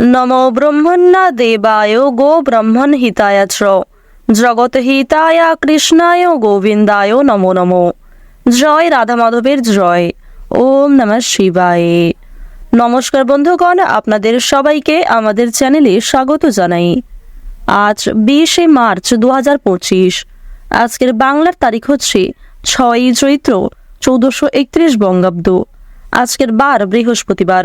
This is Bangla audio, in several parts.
নমো ব্রহ্মণ্যা দেবায় গো ব্রহ্মণ হিতায় চ জগৎ হিতায় কৃষ্ণায় গোবিন্দায় নমো নমো জয় রাধা মাধবের জয় ওম নমঃ শিবায় নমস্কার বন্ধুগণ আপনাদের সবাইকে আমাদের চ্যানেলে স্বাগত জানাই। আজ বিশে মার্চ দু হাজার পঁচিশ। আজকের বাংলার তারিখ হচ্ছে ছয়ই চৈত্র চৌদ্দশো একত্রিশ বঙ্গাব্দ। আজকের বার বৃহস্পতিবার।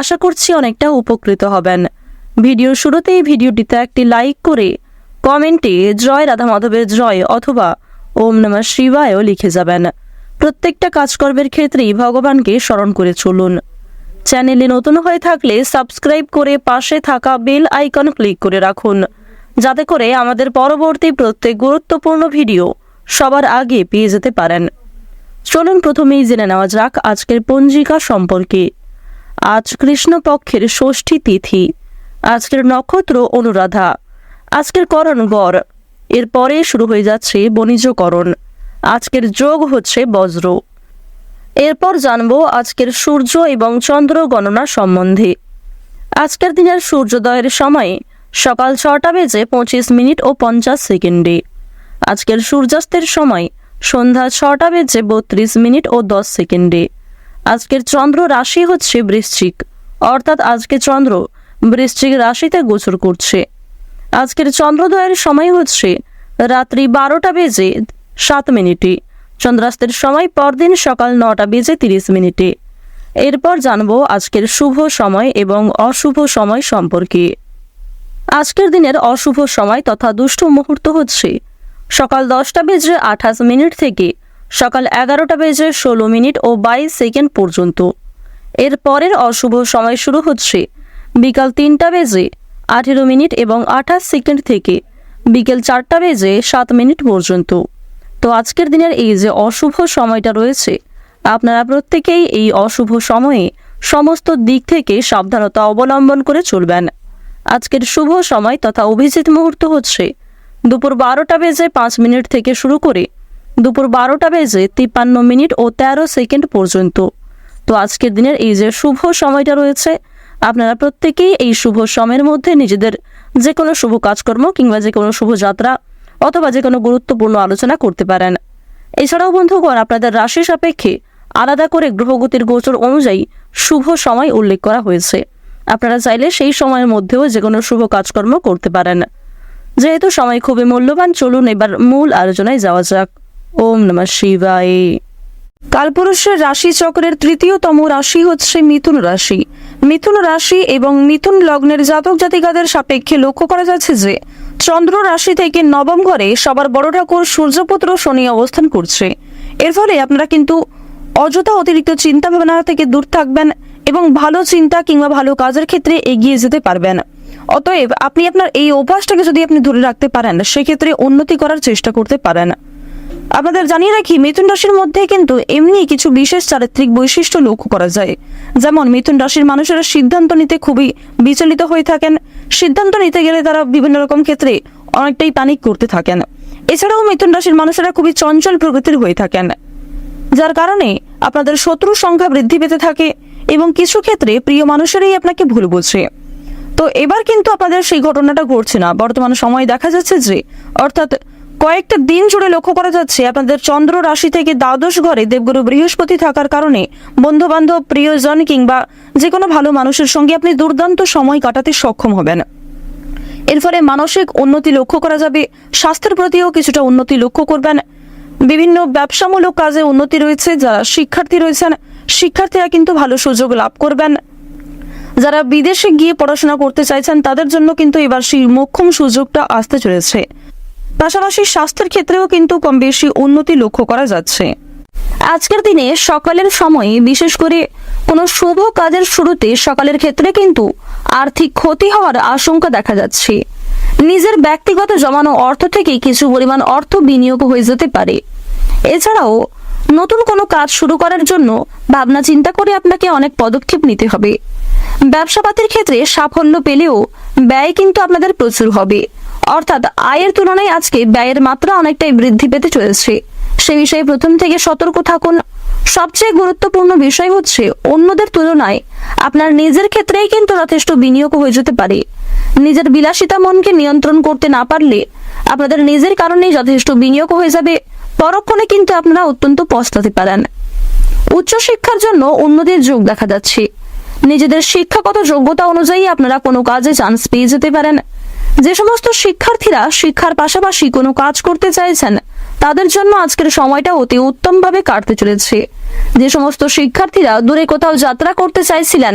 আশা করছি অনেকটা উপকৃত হবেন। ভিডিওর শুরুতেই ভিডিওটিতে একটি লাইক করে কমেন্টে জয় রাধা মাধবের জয় অথবা ওম নমঃ শিবায়ও লিখে যাবেন। প্রত্যেকটা কাজকর্মের ক্ষেত্রেই ভগবানকে স্মরণ করে চলুন। চ্যানেলে নতুন হয়ে থাকলে সাবস্ক্রাইব করে পাশে থাকা বেল আইকন ক্লিক করে রাখুন, যাতে করে আমাদের পরবর্তী প্রত্যেক গুরুত্বপূর্ণ ভিডিও সবার আগে পেয়ে যেতে পারেন। চলুন প্রথমেই জেনে নেওয়া যাক আজকের পঞ্জিকা সম্পর্কে। আজ কৃষ্ণপক্ষের ষষ্ঠী তিথি। আজকের নক্ষত্র অনুরাধা। আজকের করণ গড় এরপরে শুরু হয়ে যাচ্ছে বণিজকরণ। আজকের যোগ হচ্ছে বজ্র। এরপর জানব আজকের সূর্য এবং চন্দ্র গণনা সম্বন্ধে। আজকের দিনের সূর্যোদয়ের সময় সকাল ছটা বেজে পঁচিশ মিনিট ও পঞ্চাশ সেকেন্ডে। আজকের সূর্যাস্তের সময় সন্ধ্যা ছটা বেজে বত্রিশ মিনিট ও দশ সেকেন্ডে। আজকের চন্দ্র রাশি হচ্ছে বৃশ্চিক। অর্থাৎ আজকে চন্দ্র বৃশ্চিক রাশিতে গোচর করছে। আজকের চন্দ্রোদয়ের সময় হচ্ছে রাত্রি বারোটা বেজে সাত মিনিটে। চন্দ্রাস্তের সময় পরদিন সকাল নটা বেজে তিরিশ মিনিটে। এরপর জানব আজকের শুভ সময় এবং অশুভ সময় সম্পর্কে। আজকের দিনের অশুভ সময় তথা দুষ্ট মুহূর্ত হচ্ছে সকাল দশটা বেজে আঠাশ মিনিট থেকে সকাল এগারোটা বেজে ষোলো মিনিট ও বাইশ সেকেন্ড পর্যন্ত। এর পরের অশুভ সময় শুরু হচ্ছে বিকাল তিনটা বেজে আঠেরো মিনিট এবং আঠাশ সেকেন্ড থেকে বিকেল চারটা বেজে সাত মিনিট পর্যন্ত। তো আজকের দিনের এই যে অশুভ সময়টা রয়েছে, আপনারা প্রত্যেকেই এই অশুভ সময়ে সমস্ত দিক থেকে সাবধানতা অবলম্বন করে চলবেন। আজকের শুভ সময় তথা অভিজিৎ মুহূর্ত হচ্ছে দুপুর বারোটা বেজে পাঁচ মিনিট থেকে শুরু করে দুপুর বারোটা বেজে তিপ্পান্ন মিনিট ও তেরো সেকেন্ড পর্যন্ত। তো আজকের দিনের এই যে শুভ সময়টা রয়েছে, আপনারা প্রত্যেকেই এই শুভ সময়ের মধ্যে নিজেদের যে কোনো শুভ কাজকর্ম কিংবা যে কোনো শুভ যাত্রা অথবা যে কোনো গুরুত্বপূর্ণ আলোচনা করতে পারেন। এছাড়াও বন্ধুগণ, আপনাদের রাশি সাপেক্ষে আলাদা করে গ্রহগতির গোচর অনুযায়ী শুভ সময় উল্লেখ করা হয়েছে। আপনারা চাইলে সেই সময়ের মধ্যেও যে কোনো শুভ কাজকর্ম করতে পারেন। যেহেতু সময় খুবই মূল্যবান, চলুন এবার মূল আলোচনায় যাওয়া যাক। ওম নমঃ শিবায়। কালপুরুষের রাশি চক্রের তৃতীয়তম রাশি হচ্ছে মিথুন রাশি। মিথুন রাশি এবং মিথুন লগ্নের জাতক জাতিকাদের সাপেক্ষে লক্ষ্য করা যাচ্ছে যে, চন্দ্র রাশি থেকে নবম ঘরে সবার বড় ঠাকুর সূর্যপুত্র শনি অবস্থান করছে। এর ফলে আপনারা কিন্তু অযথা অতিরিক্ত চিন্তা ভাবনা থেকে দূর থাকবেন এবং ভালো চিন্তা কিংবা ভালো কাজের ক্ষেত্রে এগিয়ে যেতে পারবেন। অতএব আপনি আপনার এই অভ্যাসটাকে যদি আপনি ধরে রাখতে পারেন, সেক্ষেত্রে উন্নতি করার চেষ্টা করতে পারেন। আপনাদের জানিয়ে রাখি, মিথুন রাশির মধ্যে কিন্তু এমনি কিছু বিশেষ চারিত্রিক বৈশিষ্ট্য লক্ষ্য করা যায়। যেমন, মিথুন রাশির মানুষেরা সিদ্ধান্ত নিতে খুবই বিচলিত হয়ে থাকেন। সিদ্ধান্ত নিতে গেলে তারা বিভিন্ন রকম ক্ষেত্রে অনেকটাই প্যানিক করতে থাকেন। এছাড়াও মিথুন রাশির মানুষেরা খুবই চঞ্চল প্রকৃতির হয়ে থাকেন। যার কারণে আপনাদের শত্রুর সংখ্যা বৃদ্ধি পেতে থাকে এবং কিছু ক্ষেত্রে প্রিয় মানুষেরাই আপনাকে ভুল বোঝে। তো এবার কিন্তু আপনাদের সেই ঘটনাটা ঘটছে না। বর্তমান সময় দেখা যাচ্ছে যে, অর্থাৎ কয়েকটা দিন জুড়ে লক্ষ্য করা যাচ্ছে আপনাদের চন্দ্র রাশি থেকে দ্বাদশ ঘরে দেবগুরু বৃহস্পতি থাকার কারণে বন্ধু বান্ধব প্রিয়জন কিংবা যে কোনো ভালো মানুষের সঙ্গে আপনি দুর্দান্ত সময় কাটাতে সক্ষম হবেন। এর ফলে মানসিক উন্নতি লক্ষ্য করা যাবে, স্বাস্থ্যের প্রতিও কিছুটা উন্নতি লক্ষ্য করবেন। বিভিন্ন ব্যবসামূলক কাজে উন্নতি রয়েছে, যারা শিক্ষার্থী রয়েছেন, শিক্ষার্থীরা কিন্তু ভালো সুযোগ লাভ করবেন। যারা বিদেশে গিয়ে পড়াশোনা করতে চাইছেন, তাদের জন্য কিন্তু এবার সেই মোক্ষম সুযোগটা আসতে চলেছে। পাশাপাশি স্বাস্থ্যের ক্ষেত্রেও কিন্তু কম বেশি উন্নতি লক্ষ্য করা যাচ্ছে। আজকের দিনে সকালের সময়ে বিশেষ করে কোনো শুভ কাজের শুরুতে সকালের ক্ষেত্রে কিন্তু আর্থিক ক্ষতি হওয়ার আশঙ্কা দেখা যাচ্ছে। নিজের ব্যক্তিগত জমানো অর্থ থেকে কিছু পরিমাণ অর্থ বিনিয়োগ হয়ে যেতে পারে। এছাড়াও নতুন কোনো কাজ শুরু করার জন্য ভাবনা চিন্তা করে আপনাকে অনেক পদক্ষেপ নিতে হবে। ব্যবসাপাতির ক্ষেত্রে সাফল্য পেলেও ব্যয় কিন্তু আপনাদের প্রচুর হবে। অর্থাৎ আয়ের তুলনায় আজকে ব্যয়ের মাত্রা অনেকটাই বৃদ্ধি পেতে চলেছে। সে বিষয়ে প্রথম থেকে সতর্ক থাকুন। সবচেয়ে গুরুত্বপূর্ণ বিষয় হচ্ছে, অন্যদের তুলনায় আপনার নিজের ক্ষেত্রেই কিন্তু যথেষ্ট বিনিয়োগ হয়ে যেতে পারে। নিজের বিলাসিতা মনকে নিয়ন্ত্রণ করতে না পারলে আপনাদের নিজের কারণেই যথেষ্ট বিনিয়োগ হয়ে যাবে। পরক্ষণে কিন্তু আপনারা অত্যন্ত পস্তাতে পারেন। উচ্চশিক্ষার জন্য অন্যদের যোগ দেখা যাচ্ছে। নিজেদের শিক্ষাগত যোগ্যতা অনুযায়ী আপনারা কোনো কাজে চান্স পেয়ে যেতে পারেন। যে সমস্ত শিক্ষার্থীরা শিক্ষার পাশাপাশি কোনো কাজ করতে চাইছেন, তাদের জন্য আজকের সময়টা অতি উত্তমভাবে কাটতে চলেছে। যে সমস্ত শিক্ষার্থীরা দূরে কোথাও যাত্রা করতে চাইছিলেন,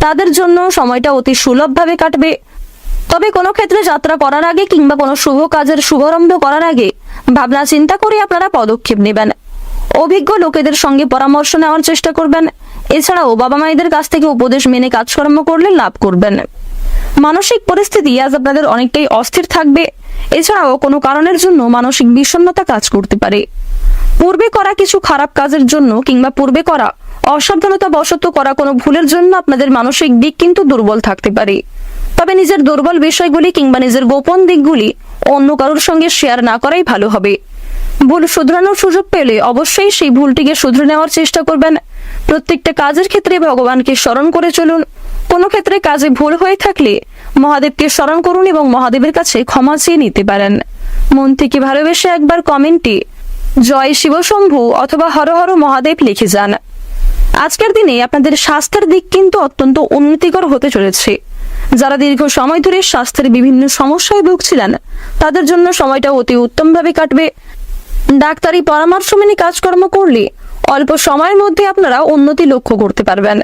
তাদের জন্য সময়টা অতি সুলভভাবে কাটবে। তবে কোনো ক্ষেত্রে যাত্রা করার আগে কিংবা কোনো শুভ কাজের শুভারম্ভ করার আগে ভাবনা চিন্তা করে আপনারা পদক্ষেপ নেবেন। অভিজ্ঞ লোকেদের সঙ্গে পরামর্শ নেওয়ার চেষ্টা করবেন। এছাড়াও বাবা মায়েদের কাছ থেকে উপদেশ মেনে কাজকর্ম করলে লাভ করবেন। মানসিক পরিস্থিতি আজ আপনাদের অনেকটাই অস্থির থাকবে। এছাড়াও কোনো কারণের জন্য মানসিক বিষণ্ণতা কাজ করতে পারে। পূর্বে করা কিছু খারাপ কাজের জন্য কিংবা পূর্বে করা অসাবধানতা বশত করা কোনো ভুলের জন্য আপনাদের মানসিক দিক কিন্তু দুর্বল থাকতে পারে। তবে নিজের দুর্বল বিষয়গুলি কিংবা নিজের গোপন দিকগুলি অন্য কারোর সঙ্গে শেয়ার না করাই ভালো হবে। ভুল শুধরানোর সুযোগ পেলে অবশ্যই সেই ভুলটিকে শুধরে নেওয়ার চেষ্টা করবেন। প্রত্যেকটা কাজের ক্ষেত্রে ভগবানকে স্মরণ করে চলুন। কোনো ক্ষেত্রে কাজে ভুল হয়ে থাকলে মহাদেবকে স্মরণ করুন এবং মহাদেবের কাছে ক্ষমা চেয়ে নিতে পারেন। মন থেকে ভালোবেসে একবার কমেন্টে জয় শিবশম্ভু অথবা হর হর মহাদেব লিখে যান। আজকের দিনে আপনাদের স্বাস্থ্যের দিক কিন্তু অত্যন্ত উন্নতিকর হতে চলেছে। যারা দীর্ঘ সময় ধরে স্বাস্থ্যের বিভিন্ন সমস্যায় ভুগছিলেন, তাদের জন্য সময়টা অতি উত্তমভাবে কাটবে। ডাক্তারি পরামর্শ মেনে কাজকর্ম করলে অল্প সময়ের মধ্যে আপনারা উন্নতি লক্ষ্য করতে পারবেন।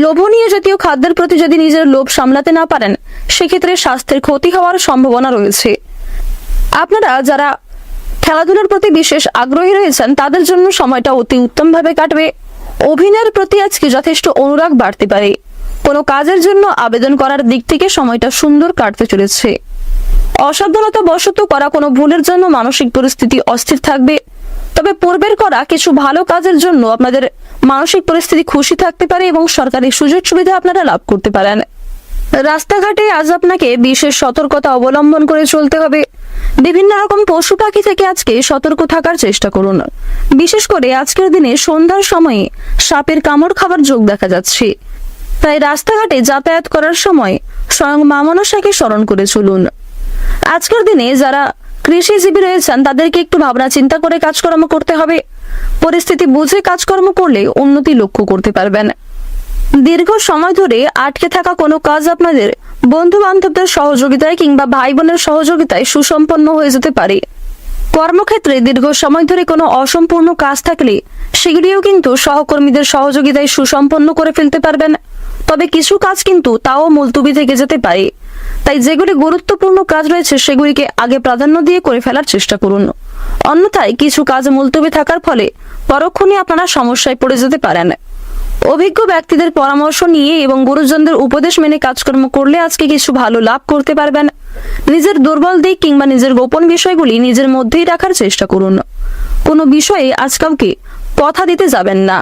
লোভনীয় জাতীয় খাদ্যের প্রতি যদি নিজের লোভ সামলাতে না পারেন, সেক্ষেত্রে স্বাস্থ্যের ক্ষতি হওয়ার সম্ভাবনা রয়েছে। আপনারা যারা খেলাধুলার প্রতি বিশেষ আগ্রহী রয়েছেন, তাদের জন্য সময়টা অতি উত্তমভাবে কাটবে। অভিনয়ের প্রতি আজকে যথেষ্ট অনুরাগ বাড়তে পারে। কোনো কাজের জন্য আবেদন করার দিক থেকে সময়টা সুন্দর কাটতে চলেছে। অসাবধানতা বশত করা কোনো ভুলের জন্য মানসিক পরিস্থিতি অস্থির থাকবে। তবে পূর্বের করা কিছু ভালো কাজের জন্য আপনাদের মানসিক পরিস্থিতি খুশি থাকতে পারে এবং সরকারি সুযোগ সুবিধা আপনারা লাভ করতে পারেন। রাস্তাঘাটে আজ আপনাকে বিশেষ সতর্কতা অবলম্বন করে চলতে হবে। বিভিন্ন রকম পশু পাখি থেকে আজকে সতর্ক থাকার চেষ্টা করুন। বিশেষ করে আজকের দিনে সন্ধ্যার সময়ে সাপের কামড় খাবার যোগ দেখা যাচ্ছে। তাই রাস্তাঘাটে যাতায়াত করার সময় স্বয়ং মা মনসাকে স্মরণ করে চলুন। আজকের দিনে যারা কৃষিজীবী রয়েছেন, তাদেরকে একটু ভাবনা চিন্তা করে কাজকর্ম করতে হবে। পরিস্থিতি বুঝে কাজকর্ম করলে উন্নতি লক্ষ্য করতে পারবেন। দীর্ঘ সময় ধরে আটকে থাকা কোনো কাজ আপনাদের বন্ধু বান্ধবদের সহযোগিতায় কিংবা ভাই বোনের সহযোগিতায় সুসম্পন্ন হয়ে যেতে পারে। কর্মক্ষেত্রে দীর্ঘ সময় ধরে কোনো অসম্পূর্ণ কাজ থাকলে সেগুলিও কিন্তু সহকর্মীদের সহযোগিতায় সুসম্পন্ন করে ফেলতে পারবেন। তবে কিছু কাজ কিন্তু তাও মুলতুবি থেকে যেতে পারে। তাই যেগুলি গুরুত্বপূর্ণ কাজ রয়েছে সেগুলিকে আগে প্রাধান্য দিয়ে করে ফেলার চেষ্টা করুন। অন্যথায় কিছু কাজ মুলতবি থাকার ফলে পরক্ষণে আপনারা সমস্যায় পড়ে যেতে পারেন। অভিজ্ঞ ব্যক্তিদের পরামর্শ নিয়ে এবং গুরুজনদের উপদেশ মেনে কাজকর্ম করলে আজকে কিছু ভালো লাভ করতে পারবেন। নিজের দুর্বল দিক কিংবা নিজের গোপন বিষয়গুলি নিজের মধ্যেই রাখার চেষ্টা করুন। কোনো বিষয়ে আজ কাউকে কথা দিতে যাবেন না।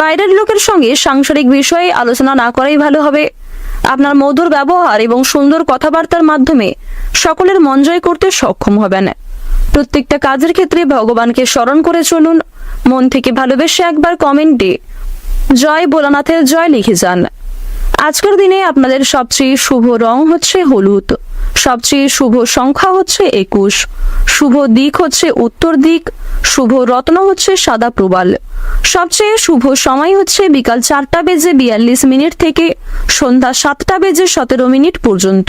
বাইরের লোকের সঙ্গে সাংসারিক বিষয়ে আলোচনা না করাই ভালো হবে। আপনার মধুর ব্যবহার এবং সুন্দর কথাবার্তার মাধ্যমে সকলের মন জয় করতে সক্ষম হবেন। প্রত্যেকটা কাজের ক্ষেত্রে ভগবানকে স্মরণ করে চলুন। মন থেকে ভালোবেসে একবার কমেন্টে জয় ভোলানাথের জয় লিখে যান। আজকের দিনে আপনাদের সবচেয়ে শুভ রং হচ্ছে হলুদ, সবচেয়ে শুভ সংখ্যা হচ্ছে একুশ, শুভ দিক হচ্ছে উত্তর দিক, শুভ রত্ন হচ্ছে সাদা প্রবাল, সবচেয়ে শুভ সময় হচ্ছে বিকাল চারটা বেজে বিয়াল্লিশ মিনিট থেকে সন্ধ্যা সাতটা বেজে সতেরো মিনিট পর্যন্ত।